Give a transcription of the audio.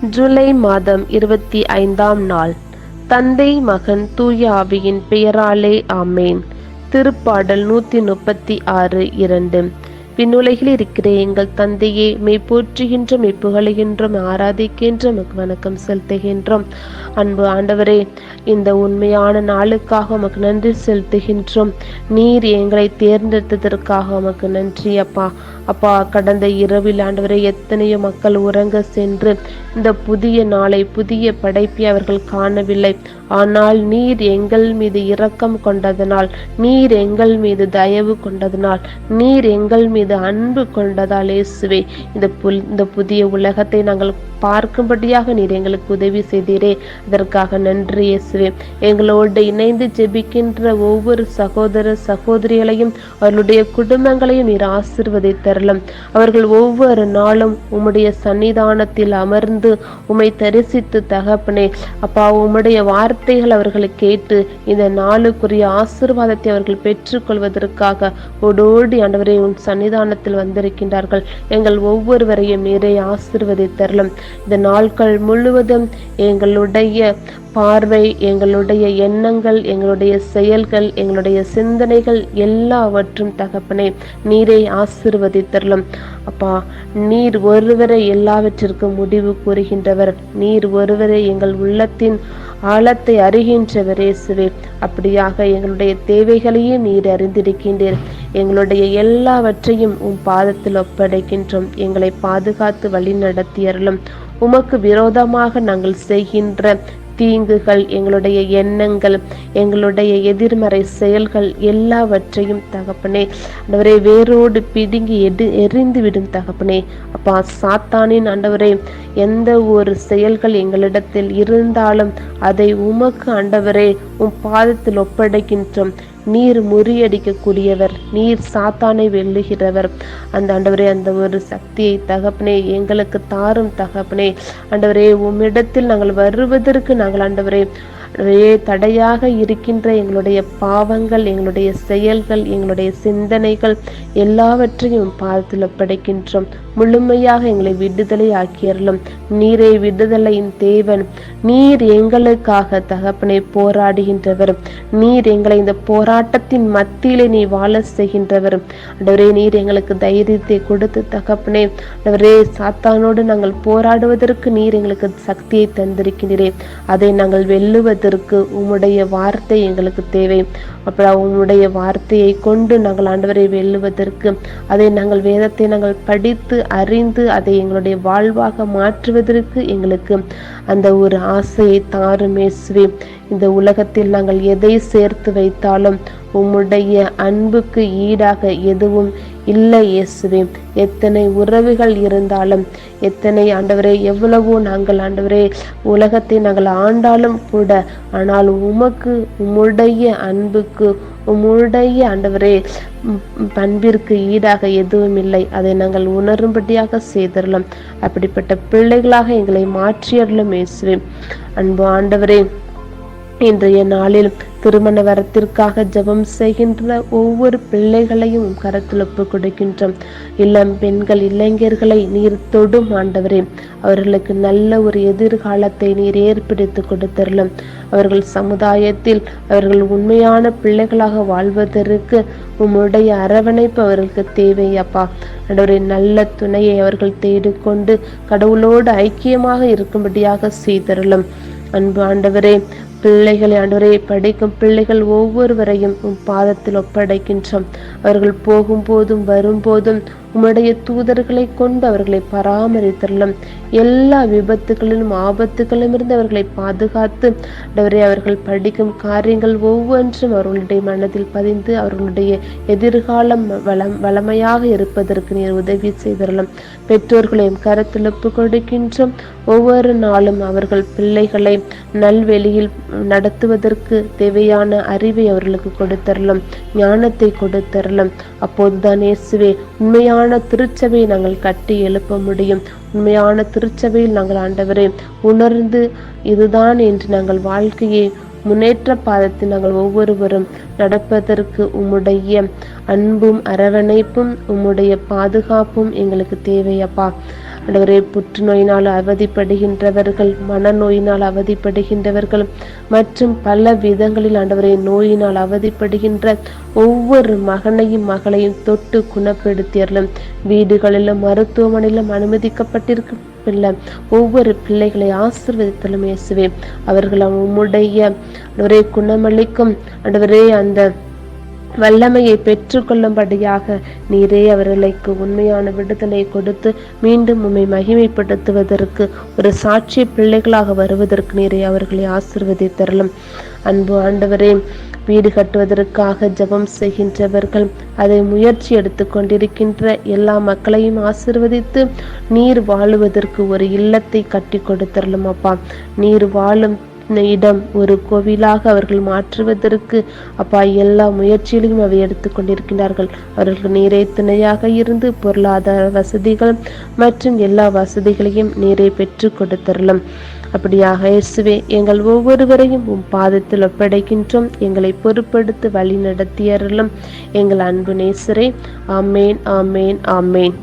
ஜூலை மாதம் இருபத்தி ஐந்தாம் நாள். தந்தை மகன் தூய ஆவியின் பெயராலே ஆமேன். திருப்பாடல் நூத்தி முப்பத்தி ஆறு இரண்டு. விண்ணுலகில் இருக்கிற எங்கள் தந்தையே மெய் போற்றுகின்ற மெய் ஆராதிக்கின்றோம் ஆராதிக்கின்ற வணக்கம் செலுத்துகின்றோம். அன்பு ஆண்டவரே இந்த உண்மையான நாளுக்காக உமக்கு நன்றி செலுத்துகின்றோம். நீர் எங்களை தேர்ந்தெடுத்ததற்காக உமக்கு நன்றி அப்பா. அப்பா கடந்த இரவில் ஆண்டவரை எத்தனையோ மக்கள் உறங்க சென்று இந்த புதிய நாளை புதிய படைப்பை அவர்கள் காணவில்லை. ஆனால் நீர் எங்கள் மீது இரக்கம் கொண்டதனால் நீர் எங்கள் மீது தயவு கொண்டதனால் நீர் எங்கள் மீது அன்பு கொண்டதால் இயேசுவே இந்த புல் இந்த புதிய உலகத்தை நாங்கள் பார்க்கும்படியாக நீர் எங்களுக்கு உதவி செய்தீரே. அதற்காக நன்றி இயேசுவே. எங்களோடு இணைந்து ஜெபிக்கின்ற ஒவ்வொரு சகோதர சகோதரிகளையும் அவர்களுடைய குடும்பங்களையும் நீர் ஆசிர்வதித்தரலும் அவர்கள் ஒவ்வொரு நாளும் உம்முடைய சன்னிதானத்தில் அமர்ந்து உம்மை தரிசித்து தகப்பனே. அப்பா உம்முடைய வார்த்தைகள் அவர்கள் கேட்டு இந்த நாளுக்குரிய ஆசிர்வாதத்தை அவர்கள் பெற்றுக்கொள்வதற்காக ஓடோடி ஆண்டவரை உன் சன்னிதான சன்னிதானத்தில் வந்திருக்கின்றார்கள். எங்கள் ஒவ்வொருவரையும் நீரை ஆசிர்வதித்தரலும். இந்த நாட்கள் முழுவதும் எங்களுடைய பார்வை எங்களுடைய எண்ணங்கள் எங்களுடைய செயல்கள் எங்களுடைய சிந்தனைகள் எல்லாவற்றும் தகப்பனே நீரை ஆசிர்வதித்தரலும். அப்பா நீர் ஒருவரை எல்லாவற்றிற்கும் முடிவு கூறுகின்றவர். நீர் ஒருவரை எங்கள் உள்ளத்தின் ஆழத்தை அறிகின்றவர் இயேசுவே. அப்படியாக எங்களுடைய தேவைகளையே நீர் அறிந்திருக்கின்றீர். எங்களுடைய எல்லாவற்றையும் உம் பாதத்தில் ஒப்படைக்கின்றோம். எங்களை பாதுகாத்து வழி நடத்தியறலும் உமக்கு விரோதமாக நாங்கள் செய்கின்ற தீங்குகள் எங்களுடைய எண்ணங்கள் எங்களுடைய எதிர்மறை செயல்கள் எல்லாவற்றையும் தகப்பனே ஆண்டவரே வேரோடு பிடுங்கி எடு எரிந்து விடும் தகப்பனே. அப்பா சாத்தானின் ஆண்டவரே எந்த ஒரு செயல்கள் எங்களிடத்தில் இருந்தாலும் அதை உமக்கு ஆண்டவரே உம் பாதத்தில் ஒப்படைக்கின்றோம். நீர் முறியடிக்கக்கூடியவர் நீர் சாத்தானை வெல்லுகிறவர். அந்த ஆண்டவரே அந்த ஒரு சக்தியை தகப்பனே எங்களுக்கு தாரும் தகப்பனே. ஆண்டவரே உம்மிடத்தில் நாங்கள் வருவதற்கு நாங்கள் ஆண்டவரே தடையாக இருக்கின்ற எங்களுடைய பாவங்கள் எங்களுடைய செயல்கள் எங்களுடைய சிந்தனைகள் எல்லாவற்றையும் பாதத்தில் படைக்கின்றோம். முழுமையாக எங்களை விடுதலை ஆக்கியறலும் நீரே விடுதலையின் தேவன். நீர் எங்களுக்காக தகப்பனை போராடுகின்றவர். நீர் எங்களை இந்த போராட்டத்தின் மத்தியிலே நீ வாழ செய்கின்றவர். அடவரே நீர் எங்களுக்கு தைரியத்தை கொடுத்து தகப்பனே. அடவரே சாத்தானோடு நாங்கள் போராடுவதற்கு நீர் எங்களுக்கு சக்தியை தந்திருக்கின்றே அதை நாங்கள் வெல்லுவது வெல்லுவதற்கு உம்முடைய வார்த்தை எங்களுக்கு தேவை. அப்புறம் உம்முடைய வார்த்தையை கொண்டு நாங்கள் ஆண்டவரை வெல்லுவதற்கு அதை நாங்கள் வேதத்தை நாங்கள் படித்து அறிந்து அதை எங்களுடைய வாழ்வாக மாற்றுவதற்கு எங்களுக்கு அந்த ஒரு ஆசையை தாரும் இயேசுவே. இந்த உலகத்தில் நாங்கள் எதை சேர்த்து வைத்தாலும் உம்முடைய அன்புக்கு ஈடாக எதுவும் இல்லை இயேசுவே. எத்தனை உறவுகள் இருந்தாலும் எத்தனை ஆண்டவரே எவ்வளவோ நாங்கள் ஆண்டவரே உலகத்தை நாங்கள் ஆண்டாலும் கூட ஆனால் உமக்கு உம்முடைய அன்புக்கு உம்முடைய ஆண்டவரே பண்பிற்கு ஈடாக எதுவும் இல்லை. அதை நாங்கள் உணரும்படியாக செய்தரலாம் அப்படிப்பட்ட பிள்ளைகளாக எங்களை மாற்றியறலும் இயேசுவே. அன்பு ஆண்டவரே இன்றைய நாளில் திருமண வரத்திற்காக ஜெபம் செய்கின்ற ஒவ்வொரு பிள்ளைகளையும் கரத்தில் ஒப்பு கொடுக்கின்றோம். இளம் பெண்கள் இளைஞர்களை நீர் தொடும் ஆண்டவரே. அவர்களுக்கு நல்ல ஒரு எதிர்காலத்தை நீர் ஏற்படுத்தி கொடுத்தரலும் அவர்கள் சமுதாயத்தில் அவர்கள் உண்மையான பிள்ளைகளாக வாழ்வதற்கு உம்முடைய அரவணைப்பு அவர்களுக்கு தேவை அப்பா. ஆண்டவரே நல்ல துணையை அவர்கள் தேடிக்கொண்டு கடவுளோடு ஐக்கியமாக இருக்கும்படியாக செய்தரலும் அன்பு ஆண்டவரே பிள்ளைகளை ஆண்டவரே படிக்கும் பிள்ளைகள் ஒவ்வொருவரையும் உம் பாதத்தில் ஒப்படைக்கின்றோம். அவர்கள் போகும்போதும் வரும்போதும் உம்முடைய தூதர்களை கொண்டு அவர்களை பராமரித்தரலும் எல்லா விபத்துகளிலும் ஆபத்துகளிலும் இருந்து அவர்களை பாதுகாத்து அவரை அவர்கள் படிக்கும் காரியங்கள் ஒவ்வொன்றும் அவர்களுடைய மனதில் பதிந்து அவர்களுடைய எதிர்காலம் வளம் வளமையாக இருப்பதற்கு நீர் உதவி செய்தரலும் பெற்றோர்களையும் கருத்தில் ஒப்பு கொடுக்கின்றோம். ஒவ்வொரு நாளும் அவர்கள் பிள்ளைகளை நல்வெளியில் நடத்துவதற்கு தேவையான அறிவை அவர்களுக்கு கொடுத்தரலும் ஞானத்தை கொடுத்தரலும். அப்போதுதான் இயேசுவே உண்மையான திருச்சபையை நாங்கள் கட்டி எழுப்ப முடியும். உண்மையான திருச்சபையில் நாங்கள் ஆண்டவரை உணர்ந்து இதுதான் என்று நாங்கள் வாழ்க்கையை முன்னேற்ற பாதத்தில் நாங்கள் ஒவ்வொருவரும் நடப்பதற்கு உம்முடைய அன்பும் அரவணைப்பும் உம்முடைய பாதுகாப்பும் எங்களுக்கு தேவையப்பா. ஆண்டவரே புற்றுநோயினால் அவதிப்படுகின்றவர்கள் மனநோயினால் அவதிப்படுகின்றவர்கள் மற்றும் பல விதங்களில் ஆண்டவரே நோயினால் அவதிப்படுகின்ற ஒவ்வொரு மகனையும் மகளையும் தொட்டு குணப்படுத்தியர்களும் வீடுகளிலும் மருத்துவமனையிலும் அனுமதிக்கப்பட்டிருக்கும் பிள்ளை ஒவ்வொரு பிள்ளைகளை ஆசிர்வதித்தலும் இயேசுவே. அவர்கள் உம்முடைய ஒரே குணமளிக்கும் ஆண்டவரே அந்த வல்லமையை பெற்றுக்கொள்ளும்படியாக நீரே அவர்களுக்கு உண்மையான விடுதலை கொடுத்து மீண்டும் உம்மை மகிமைப்படுத்துவதற்கு ஒரு சாட்சிய பிள்ளைகளாக வருவதற்கு நீரே அவர்களை ஆசிர்வதித்தரலும். அன்பு ஆண்டவரே வீடு கட்டுவதற்காக ஜெபம் செய்கின்றவர்கள் அதை முயற்சி எடுத்து கொண்டிருக்கின்ற எல்லா மக்களையும் ஆசிர்வதித்து நீர் வாழுவதற்கு ஒரு இல்லத்தை கட்டி கொடுத்தரலும் அப்பா. நீர் வாழும் இடம் ஒரு கோவிலாக அவர்கள் மாற்றுவதற்கு அப்பா எல்லா முயற்சிகளையும் அவை எடுத்துக்கொண்டிருக்கிறார்கள் அவர்களுக்கு நீரை துணையாக இருந்து பொருளாதார வசதிகள் மற்றும் எல்லா வசதிகளையும் நீரை பெற்று கொடுத்தரலும். அப்படியாக இயேசுவே எங்கள் ஒவ்வொருவரையும் உம் பாதத்தில் ஒப்படைக்கின்றோம். எங்களை பொறுப்படுத்தி வழி நடத்தியறலும் எங்கள் அன்பு நேசரே. ஆமேன் ஆமேன் ஆமேன்.